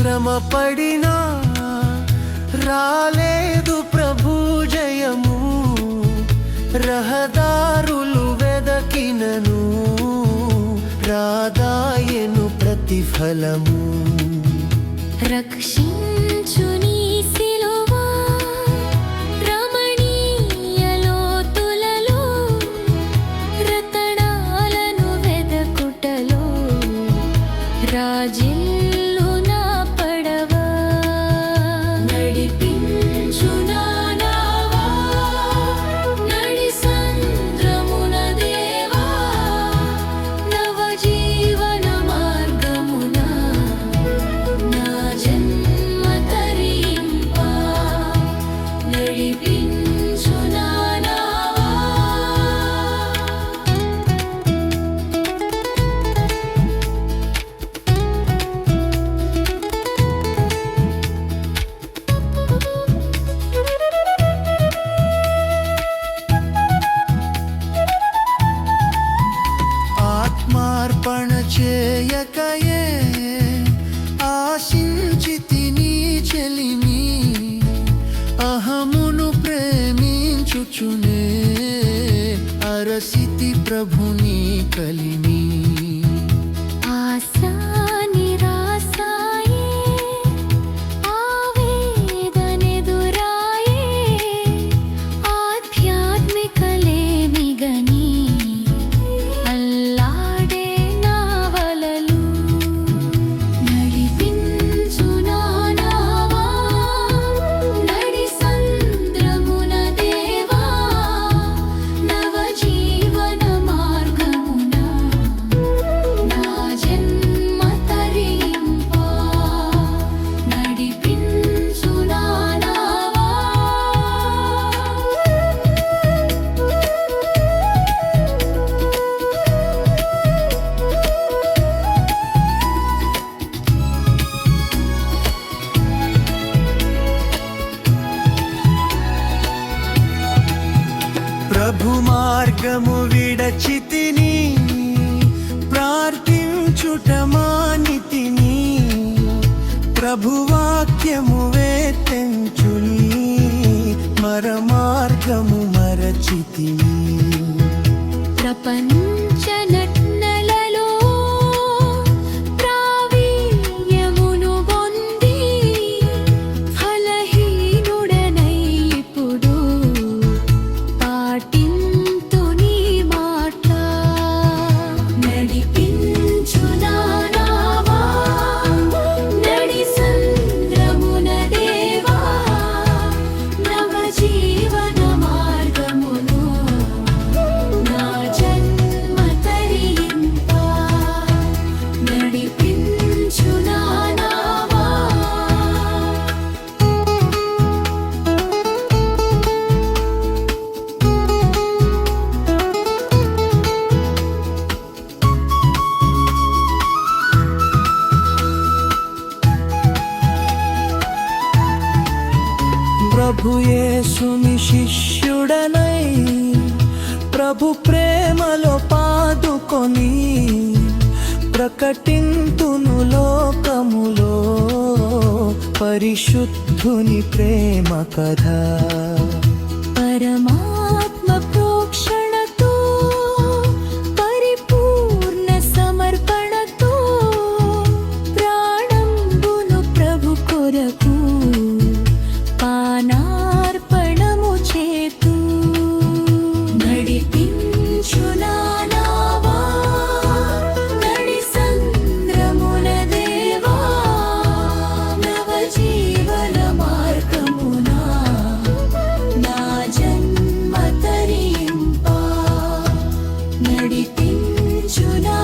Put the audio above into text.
శ్రమ పడినా రాలేదు ప్రభు జయము. రహదారులు వెదకినను రాదాయను ప్రతిఫలము. రక్షి प्रभुनि कलिनि ప్రభు మార్గము విడచితిని ప్రార్థించుట మానితిని ప్రభువాక్యము వేతెంచుని మరమార్గము మరచితిని ప్రపంచ ప్రభుయేసుని శిష్యుడనై ప్రభు ప్రేమలో పాదుకొని ప్రకటింతును లోకములో పరిశుద్ధుని ప్రేమ కథ. పరమా నడిపించునా